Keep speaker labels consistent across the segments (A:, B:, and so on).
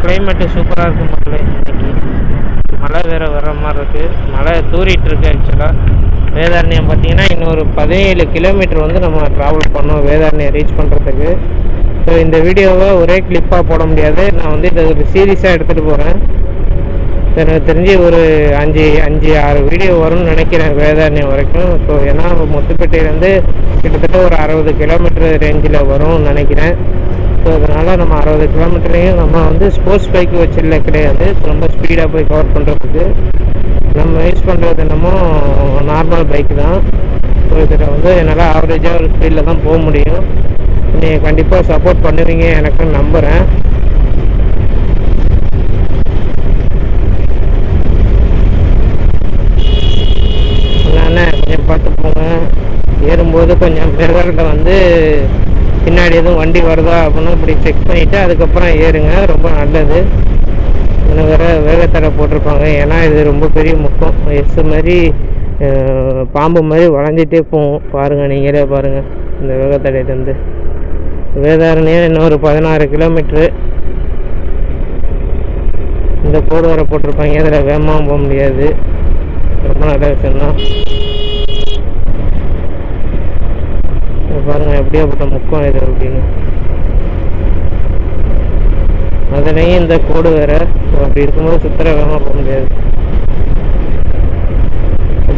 A: Climate சூப்பராக இருக்கும் மக்களே இன்றைக்கி மழை வேறு வர்ற மாதிரி இருக்குது மழை தூரிட்டு இருக்கு ஆக்சுவலாக வேதாரண்யம் பார்த்தீங்கன்னா இன்னொரு பதினேழு கிலோமீட்டர் வந்து நம்ம ட்ராவல் பண்ணோம் வேதாரண்யம் ரீச் பண்ணுறதுக்கு ஸோ இந்த வீடியோவை ஒரே கிளிப்பாக போட முடியாது. நான் வந்து இதை ஒரு சீரியஸாக எடுத்துகிட்டு போகிறேன் எனக்கு தெரிஞ்சு ஒரு அஞ்சு அஞ்சு ஆறு வீடியோ வரும்னு நினைக்கிறேன் வேதாரண்யம் வரைக்கும். ஸோ ஏன்னா முத்துப்பேட்டையிலேருந்து கிட்டத்தட்ட ஒரு அறுபது கிலோமீட்டர் ரேஞ்சில் வரும்னு நினைக்கிறேன். ஸோ அதனால் நம்ம அறுபது கிலோமீட்டரையும் நம்ம வந்து ஸ்போர்ட்ஸ் பைக் வச்சிடல கிடையாது. ரொம்ப ஸ்பீடாக போய் கவர் பண்ணுறதுக்கு நம்ம யூஸ் பண்ணுறது என்னமோ நார்மல் பைக் தான். ஸோ இதில் வந்து என்னால் ஆவரேஜாக ஒரு ஸ்பீடில் தான் போக முடியும். நீங்கள் கண்டிப்பாக சப்போர்ட் பண்ணுவீங்க எனக்கு நம்புகிறேன் கொஞ்சம் பார்த்து போங்க. ஏறும்போது கொஞ்சம் மிரரில் வந்து பின்னாடி எதுவும் வண்டி வருதா அப்படின்னு இப்படி செக் பண்ணிவிட்டு அதுக்கப்புறம் ஏறுங்க. ரொம்ப நல்லது. இன்னும் வேறு வேகத்தடை போட்டிருப்பாங்க. ஏன்னா இது ரொம்ப பெரிய முக்கம். எஸ் மாதிரி பாம்பு மாதிரி வளைஞ்சிட்டே போகும். பாருங்கள் நீங்களே பாருங்கள் இந்த வேகத்தடையிலேருந்து. வேதாரண்யம் இன்னும் ஒரு பதினாறு கிலோமீட்ரு இந்த கோடு வர போட்டிருப்பாங்க. இதில் வேகமாக போக முடியாது. ரொம்ப நல்ல விஷயம்தான். பாருங்கள் பாருங்க எப்படியாப்பட்ட முக்கம் இது அப்படின்னு. அதுலேயும் இந்த கோடு வேற. So, அப்படி இருக்கும்போது சுத்தர வேகமாக போக முடியாது.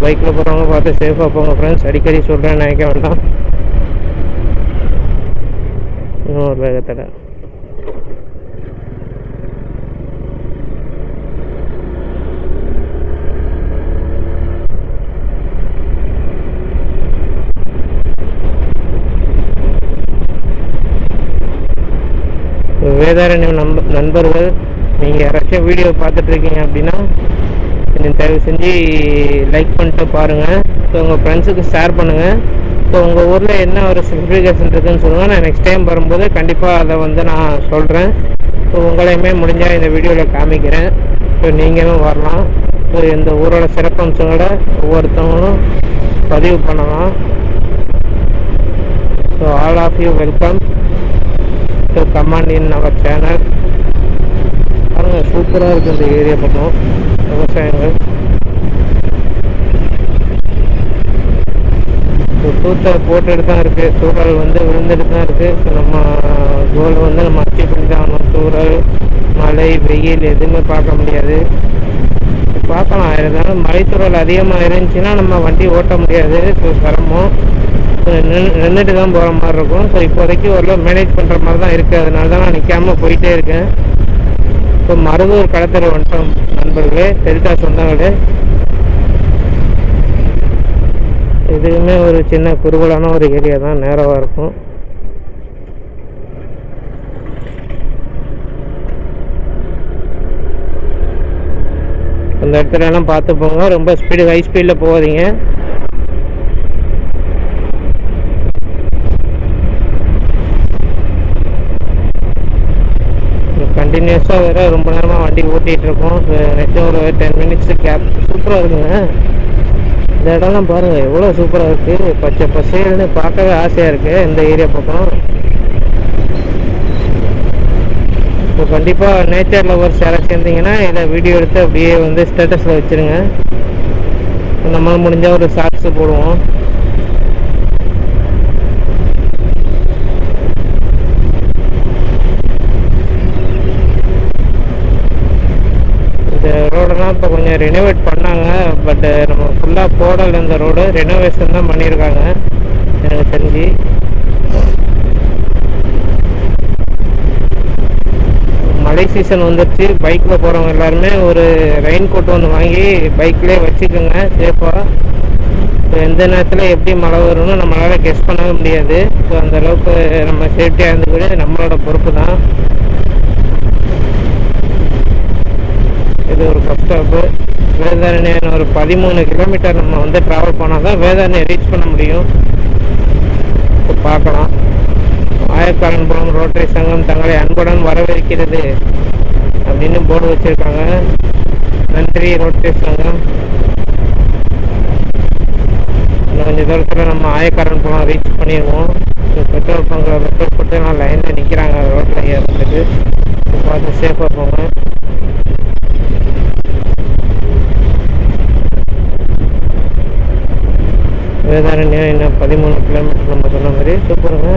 A: பைக்கில் போகிறவங்க பார்த்து சேஃபாக போங்க ஃப்ரெண்ட்ஸ் அடிக்கடி சொல்கிறேன்னு நினைக்க வேண்டாம். இன்னும் ஒரு வேகத்தடை வேதாரண்யம் நம்ப நண்பர்கள் நீங்கள் யாராச்சும் வீடியோ பார்த்துட்டு இருக்கீங்க அப்படின்னா கொஞ்சம் தயவு செஞ்சு லைக் பண்ணிட்டு பாருங்கள் ஸோ உங்கள் ஃப்ரெண்ட்ஸுக்கு ஷேர் பண்ணுங்கள் ஸோ உங்கள் ஊரில் என்ன ஒரு ஸ்பெசிஃபிகேஷன் இருக்குதுன்னு சொல்லுங்கள் நான் நெக்ஸ்ட் டைம் வரும்போது கண்டிப்பாக அதை வந்து நான் சொல்கிறேன் ஸோ உங்களையுமே முடிஞ்சால் இந்த வீடியோவில் காமிக்கிறேன். ஸோ நீங்களும் வரலாம். ஸோ இந்த ஊரோட சிறப்பம்சங்களை ஒவ்வொருத்தவங்களும் பதிவு பண்ணலாம். So all of you welcome to command in our channel பாருங்க சூப்பராக இருக்குது இந்த ஏரியா பக்கம். விவசாயங்கள். ஸோ தூத்தல் போட்டுட்டு தான் இருக்குது தூரல் வந்து விழுந்துட்டு தான் இருக்குது ஸோ நம்ம கோல் வந்து நம்ம அச்சீவ் பண்ணி தான் ஆகணும். தூரல் மழை வெயில் எதுவுமே பார்க்க முடியாது. பார்க்கலாம். இருந்தாலும் மலைத்தூரல் அதிகமாக இருந்துச்சுன்னா நம்ம வண்டி ஓட்ட முடியாது. ஸோ சிரமம். நின்றுட்டு தான் போகிற மாதிரி இருக்கும் ஸோ இப்போதைக்கு ஓரளவு மேனேஜ் பண்ணுற மாதிரி தான் இருக்குது அதனால தான் நான் நிற்காம போயிட்டே இருக்கேன். இப்போ மருதூர் கடத்தல் வந்துட்டோம் நண்பர்களே. தெரிட்டா சொந்தங்களே இதுவுமே ஒரு சின்ன குறுகலான ஒரு ஏரியா தான். நேரவாக இருக்கும். அந்த இடத்துல எல்லாம் பார்த்து போங்க. ரொம்ப ஸ்பீடு ஹை ஸ்பீடில் போகாதீங்க. கண்டினியூஸாக வேறு ரொம்ப நேரமாக வண்டி ஓட்டிகிட்டு இருக்கோம் நெக்ஸ்ட் ஒரு டென் மினிட்ஸ் கேப் சூப்பராக இருக்குங்க. இந்த இடம்லாம் பாருங்கள் எவ்வளோ சூப்பராக இருக்குது பச்சை பசேல்னு பார்க்கவே ஆசையாக இருக்குது இந்த ஏரியா பக்கம். ஸோ கண்டிப்பாக நேச்சர் லவர்ஸ் யாராச்சும் சேர்ந்தீங்கன்னா இதை வீடியோ எடுத்து அப்படியே வந்து ஸ்டேட்டஸில் வச்சுருங்க. நம்மளால் முடிஞ்சால் ஒரு ஷார்ட்ஸு போடுவோம் இந்த ரோடெல்லாம் இப்போ கொஞ்சம் ரெனோவேட் பண்ணாங்க பட்டு நம்ம ஃபுல்லாக போடல இந்த ரோடு ரெனோவேஷன் தான் பண்ணியிருக்காங்க எனக்கு தெரிஞ்சு. மழை சீசன் வந்துருச்சு. பைக்கில் போகிறவங்க எல்லாருமே ஒரு ரெயின் கோட் ஒன்று வாங்கி பைக்லேயே வச்சுக்கோங்க சேஃபாக எந்த நேரத்தில் எப்படி மழை வரும்னு நம்மளால் கெஸ் பண்ணவே முடியாது. ஸோ அந்தளவுக்கு நம்ம சேஃப்டியாக இருந்துக்கிட்டு நம்மளோட பொறுப்பு தான். இது ஒரு பஸ் ஸ்டாப்பு வேதாரண்யம் ஒரு பதிமூணு கிலோமீட்டர் நம்ம வந்து ட்ராவல் பண்ணால் தான் வேதாரண்யம் ரீச் பண்ண முடியும். இப்போ பார்க்கலாம். ஆயக்காரன்புரம் ரோட்டரி சங்கம் தங்களை அன்புடன் வரவேற்கிறது அப்படின்னு போர்டு வச்சுருக்காங்க. நன்றி ரோட்டரி சங்கம். இன்னும் கொஞ்சம் தூரத்தில் நம்ம ஆயக்காரன்புரம் ரீச் பண்ணிடுவோம். பெட்ரோல் பங்கில் பெட்ரோல் போட்டு நான் லைனில் நிற்கிறாங்க ரோட்டில் ஏறதுக்கு. பார்த்து சேஃபாக போங்க. வேதாரண்யம் என்ன பதிமூணு கிலோமீட்டர் நம்ம சொன்ன மாதிரி சூப்பருங்க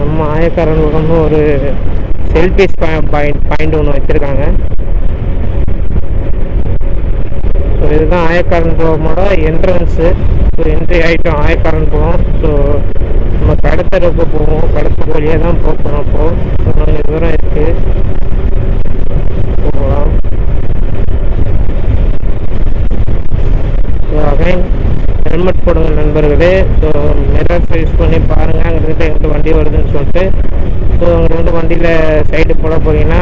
A: நம்ம ஆயக்காரன் ஒரு செல்ஃபிஸ் பாயிண்ட் பாயிண்ட் ஒன்று வச்சுருக்காங்க. ஸோ இதுதான் ஆயக்காரன் குளமோட என்ட்ரன்ஸு ஸோ என்ட்ரி ஆகிட்டோம் ஆயக்காரன் குளம் ஸோ நம்ம கடத்தரப்பு போவோம். கடத்த வழியாக தான் போகணும் அப்போது ஸோ கொஞ்சம் தூரம் இருக்குது போகலாம் ஸோ அகைன் ஹெல்மெட் போடுங்க நண்பர்களே. ஸோ மிரர்ஸ் யூஸ் பண்ணி பாருங்கள் அங்கிட்ட எங்கிட்ட வண்டி வருதுன்னு சொல்லிட்டு. ஸோ அங்கிட்ட வண்டியில் சைடு போட போகிறீங்கன்னா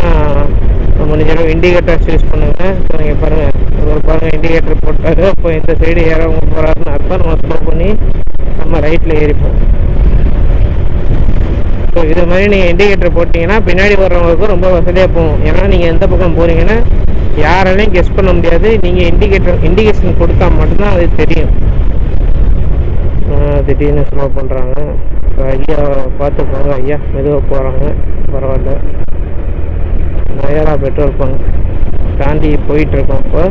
A: முடிஞ்ச அளவு இண்டிகேட்டர்ஸ் யூஸ் பண்ணுங்கள் ஸோ நீங்கள் பாருங்கள் ஒரு பாருங்கள் இண்டிகேட்டர் போட்டாரு. அப்போ இந்த சைடு ஏறவங்க போகிறாருன்னு அர்த்தம். நம்ம ஸ்லோ பண்ணி நம்ம ரைட்டில் ஏறிப்போம். ஸோ இது மாதிரி நீங்கள் இண்டிகேட்டர் போட்டிங்கன்னா பின்னாடி வர்றவங்களுக்கு ரொம்ப வசதியாக போகும். ஏன்னா நீங்கள் எந்த பக்கம் போகிறீங்கன்னா யாராலையும் கெஸ் பண்ண முடியாது. நீங்கள் இண்டிகேட்டர் இண்டிகேஷன் கொடுத்தா மட்டும்தான் அது தெரியும். திடீர்னு ஸ்லோ பண்ணுறாங்க இப்போ ஐயா பார்த்து போகிறோம் ஐயா மெதுவாக போகிறாங்க பரவாயில்ல. நயாரா பெட்ரோல் பங்க் தாண்டி போயிட்டுருக்கோம் இப்போ.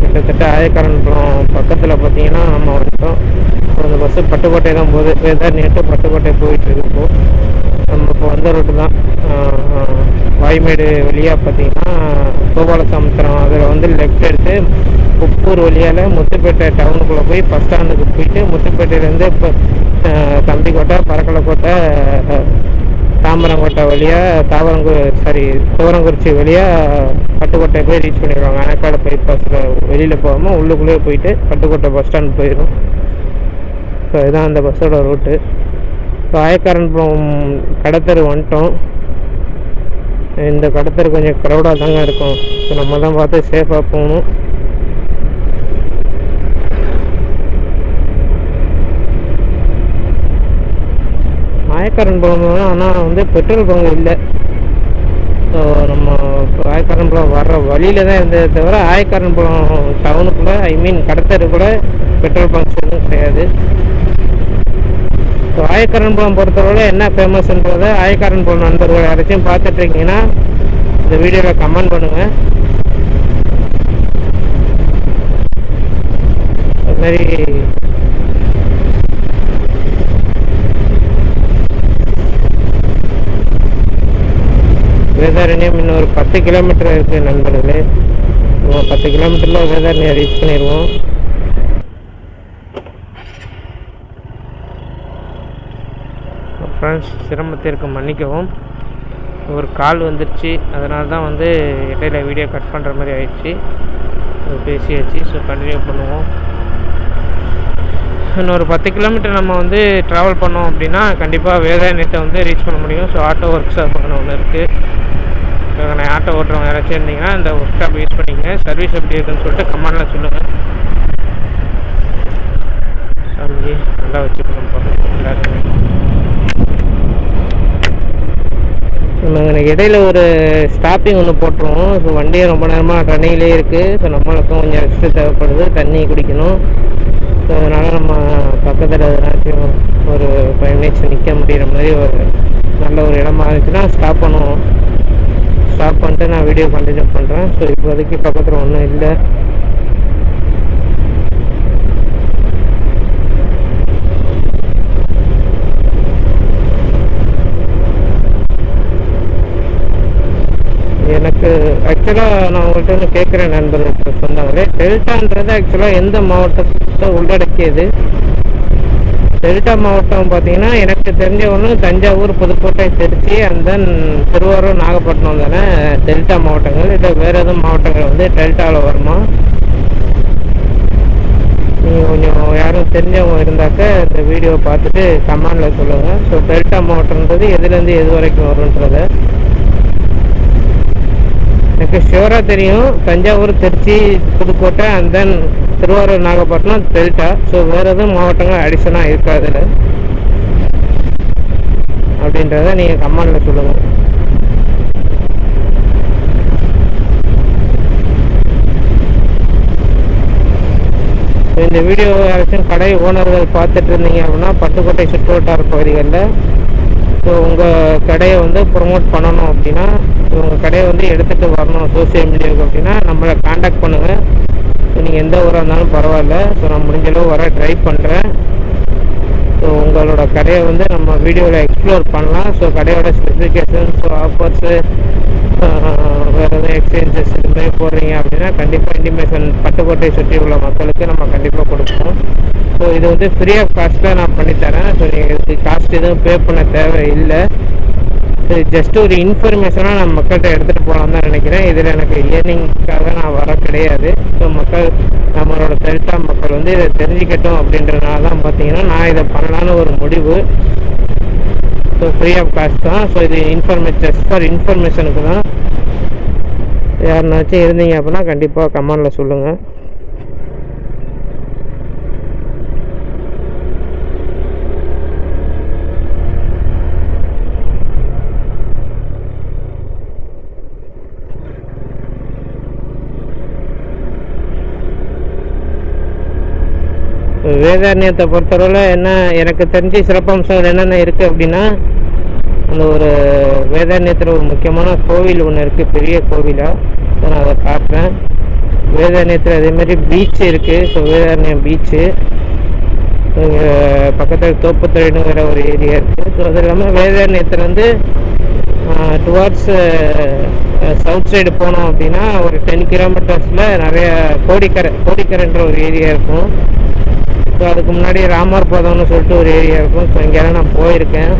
A: கிட்டத்தட்ட ஆயக்காரன்புரம் பக்கத்தில் பார்த்தீங்கன்னா நம்ம வந்துட்டோம் இப்போ அந்த பஸ்ஸு பட்டுக்கோட்டை தான் போகுது நேற்று பட்டுக்கோட்டை போயிட்டுருக்கு இப்போ. நம்ம இப்போ வந்த ரோட்டு தான். வாய்மேடு வழியாக பார்த்தீங்கன்னா கோபாலசமுத்திரம் அதில் வந்து லெஃப்ட் எடுத்து உப்பூர் வழியால் முத்துப்பேட்டை டவுனுக்குள்ளே போய் பஸ் ஸ்டாண்டுக்கு போயிட்டு முத்துப்பேட்டையிலேருந்து இப்போ தம்பிக்கோட்டை பறக்கலைக்கோட்டை தாம்பரங்கோட்டை வழியாக தாவரங்கு சாரி துவரங்குறிச்சி வழியாக பட்டுக்கோட்டை போய் ரீச் பண்ணிடுவாங்க. அணைக்காடு பைபாஸில் வெளியில் போகாமல் உள்ளுக்குள்ளேயே போயிட்டு பட்டுக்கோட்டை பஸ் ஸ்டாண்ட் போயிடும் ஸோ இதுதான் அந்த பஸ்ஸோட ரூட்டு ஸோ ஆயக்காரன்புரம் கடத்தரு வந்துட்டோம். இந்த கடத்தரு கொஞ்சம் க்ரௌடாக தாங்க இருக்கும். ஸோ நம்ம தான் பார்த்து சேஃபாக போகணும். ஆயக்காரன்புரம் ஆனால் வந்து பெட்ரோல் பங்கு இல்லை. ஸோ நம்ம ஆயக்காரன் ஆயக்காரன்புரம் வர்ற வழியில் தான் இருந்ததே தவிர ஆயக்காரன்புரம் டவுனுக்குள்ளே ஐ மீன் கடத்தரு கூட பெட்ரோல் பங்க்ஸ் எதுவும் கிடையாது. ஸோ ஆயக்காரன்புரம் பொறுத்தவரை என்ன ஃபேமஸ்ன்றதை ஆயக்காரன்புரம் நண்பர்கள் யாராச்சும் பார்த்துட்டு இருக்கீங்கன்னா இந்த வீடியோவில் கமெண்ட் பண்ணுங்கள் அதுமாரி மாதிரி வேதாரண்யம் இன்னும் ஒரு பத்து கிலோமீட்டர் இருக்குது நண்பர்களே. பத்து கிலோமீட்டரில் வேதாரண்யம் ரீச் பண்ணிடுவோம். ஃப்ரெண்ட்ஸ் சிரமத்திற்கு மன்னிக்கவும். ஒரு கால் வந்துருச்சு. அதனால தான் வந்து இடையில வீடியோ கட் பண்ணுற மாதிரி ஆயிடுச்சு. பேசியாச்சு. ஸோ கண்டினியூ பண்ணுவோம். இன்னொரு பத்து கிலோமீட்டர் நம்ம வந்து ட்ராவல் பண்ணோம் அப்படின்னா கண்டிப்பாக வேதாரண்யத்தை வந்து ரீச் பண்ண முடியும். ஸோ ஆட்டோ ஒர்க் ஷாப் ஒன்று இருக்குது ஆட்டோ ஓட்டுறவங்க யாராச்சும் இருந்தீங்கன்னா இந்த ஒர்க் ஷாப் யூஸ் பண்ணிக்கங்க. சர்வீஸ் எப்படி இருக்குன்னு சொல்லிட்டு கமெண்டில் சொல்லுங்கள் சாமி நல்லா வச்சுக்கணும்ப்பா எல்லாருமே. நம்ம எனக்கு இடையில ஒரு ஸ்டாப்பிங் ஒன்று போட்டுருவோம். ஸோ வண்டியை ரொம்ப நேரமாக ரன்னிங்லேயே இருக்குது ஸோ நம்மளுக்கும் கொஞ்சம் ரெஸ்ட்டு தேவைப்படுது. தண்ணி குடிக்கணும். ஸோ அதனால் நம்ம பக்கத்தில் எதனாச்சும் ஒரு ஃபைவ் மினிட்ஸ் நிற்க முடிகிற மாதிரி ஒரு நல்ல ஒரு இடமா இருந்துச்சுன்னா ஸ்டாப் பண்ணுவோம். ஸ்டாப் பண்ணிட்டு நான் வீடியோ கண்டினியூ பண்ணுறேன் ஸோ இப்போதைக்கு பக்கத்தில் ஒன்றும் இல்லை. எனக்கு ஆக்சுவலாக நான் உங்கள்கிட்ட வந்து கேட்குறேன் நண்பர்கள் சொன்னாங்களே டெல்டான்றது ஆக்சுவலாக எந்த மாவட்டத்தை உள்ளடக்கியது? டெல்டா மாவட்டம் பார்த்தீங்கன்னா எனக்கு தெரிஞ்ச ஒன்று தஞ்சாவூர் புதுக்கோட்டை திருச்சி அண்ட் தென் திருவாரூர் நாகப்பட்டினம் தானே டெல்டா மாவட்டங்கள். இல்லை வேறு எதுவும் மாவட்டங்கள் வந்து டெல்டாவில் வருமா? நீங்கள் கொஞ்சம் யாரும் தெரிஞ்சவங்க இருந்தாக்க இந்த வீடியோ பார்த்துட்டு கமெண்டில் சொல்லுங்கள் ஸோ டெல்டா மாவட்டம்ன்றது எதுலேருந்து எது வரைக்கும் வரும்ன்றதை எனக்கு ஷியூராக தெரியும். Thanjavur Trichy Pudukkottai and then Tiruvarur Nagapattinam delta so வேறு எதுவும் மாவட்டங்கள் அடிஷனாக இருக்காது அப்படின்றத நீங்கள் கமெண்டில் சொல்லுங்கள் இந்த வீடியோ யாராச்சும் கடை ஓனர்கள் பார்த்துட்டு இருந்தீங்க அப்படின்னா பட்டுக்கோட்டை சுற்றுவட்டார பகுதிகளில் ஸோ உங்கள் கடையை வந்து ப்ரொமோட் பண்ணணும் அப்படின்னா உங்கள் கடையை வந்து எடுத்துகிட்டு வரணும் சோஷியல் மீடியாவுக்கு அப்படின்னா நம்மளை காண்டாக்ட் பண்ணுங்கள் நீங்கள் எந்த ஊராக இருந்தாலும் பரவாயில்ல. ஸோ நான் முடிஞ்ச அளவு வர ட்ரை பண்ணுறேன் ஸோ உங்களோட கடையை வந்து நம்ம வீடியோவில் எக்ஸ்ப்ளோர் பண்ணலாம். ஸோ கடையோட ஸ்பெசிஃபிகேஷன்ஸ் ஆஃபர்ஸு வேறு எதுவும் எக்ஸ்சேஞ்சஸ் இதுமாதிரி போடுறீங்க அப்படின்னா கண்டிப்பாக இன்டிமேஷன் பட்டுக்கோட்டை சுற்றி உள்ள மக்களுக்கு நம்ம கண்டிப்பாக கொடுப்போம். இது வந்து ஃப்ரீ ஆஃப் காஸ்ட்டில் நான் பண்ணித்தரேன் ஸோ நீங்கள் காஸ்ட் எதுவும் பே பண்ண தேவை இல்லை ஜஸ்ட் ஒரு இன்ஃபர்மேஷனாக நான் மக்கள்கிட்ட எடுத்துகிட்டு போகலான்னு தான் நினைக்கிறேன். இதில் எனக்கு இயர்னிங்க்காக நான் வர கிடையாது. ஸோ மக்கள் நம்மளோட டெல்டா மக்கள் வந்து இதை தெரிஞ்சுக்கட்டும் அப்படின்றதுனால தான் பார்த்தீங்கன்னா நான் இதை பண்ணலான்னு ஒரு முடிவு. ஸோ ஃப்ரீ ஆஃப் காஸ்ட் தான். ஸோ இது இன்ஃபர்மே ஜஸ்ட் ஃபார் இன்ஃபர்மேஷனுக்கு தான். யாருனாச்சும் இருந்தீங்க அப்படின்னா கண்டிப்பாக கமெண்டில் சொல்லுங்கள் வேதாரண்யத்தை பொறுத்தளவில் என்ன எனக்கு தெரிஞ்ச சிறப்பம்சங்கள் என்னென்ன இருக்குது அப்படின்னா அந்த ஒரு வேதாரண்யத்தில் ஒரு முக்கியமான கோவில் ஒன்று இருக்குது பெரிய கோவிலாக ஸோ நான் அதை பார்ப்பேன் வேதாரண்யத்தில் அதேமாதிரி பீச் இருக்குது ஸோ வேதாரண்யம் பீச்சு பக்கத்தில் தோப்புத்துறைனுங்கிற ஒரு ஏரியா இருக்குது ஸோ அது இல்லாமல் வேதாரண்யத்தில் வந்து டுவார்ட்ஸ் சவுத் சைடு போனோம் அப்படின்னா ஒரு டென் கிலோமீட்டர்ஸில் நிறைய கோடிக்கரை கோடிக்கரைன்ற ஒரு ஏரியா இருக்கும். ஸோ அதுக்கு முன்னாடி ராமர் பதம்னு சொல்லிட்டு ஒரு ஏரியா இருக்கும். ஸோ இங்கெல்லாம் நான் போயிருக்கேன்.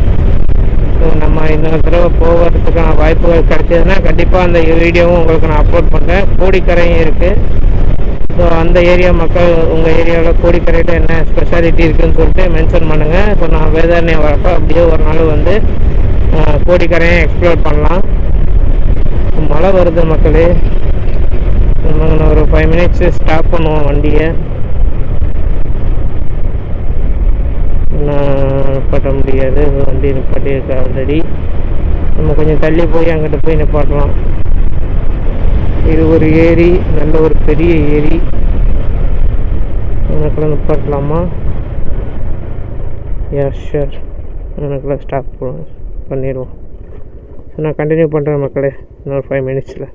A: ஸோ நம்ம இன்னொரு தடவை போகிறதுக்கான வாய்ப்புகள் கிடைச்சதுன்னா கண்டிப்பாக அந்த வீடியோவும் உங்களுக்கு நான் அப்லோட் பண்ணுறேன் கோடிக்கரையும் இருக்குது ஸோ அந்த ஏரியா மக்கள் உங்கள் ஏரியாவில் கோடிக்கரையில் என்ன ஸ்பெஷாலிட்டி இருக்குதுன்னு சொல்லிட்டு மென்ஷன் பண்ணுங்கள் இப்போ நான் வேதாரண்யம் வரப்போ அப்படியே ஒரு நாள் வந்து கோடிக்கரையும் எக்ஸ்ப்ளோர் பண்ணலாம். மழை வருது மக்களே. நம்ம ஒரு ஃபைவ் மினிட்ஸ் ஸ்டாப் பண்ணுவோம் வண்டியை நான் நிப்பாட்ட முடியாது. வண்டி நிப்பாட்டியிருக்கு ஆல்ரெடி நம்ம கொஞ்சம் தள்ளி போய் அங்கிட்ட போய் நிப்பாட்டலாம் இது ஒரு ஏரி நல்ல ஒரு பெரிய ஏரி. எனக்குள்ள நிப்பாட்டலாமா எஸ் ஷர் எனக்குள்ள ஸ்டாப் பண்ணிடுவோம். ஸோ நான் கண்டினியூ பண்ணுறேன் மக்களே. இன்னொரு ஃபைவ் மினிட்ஸில்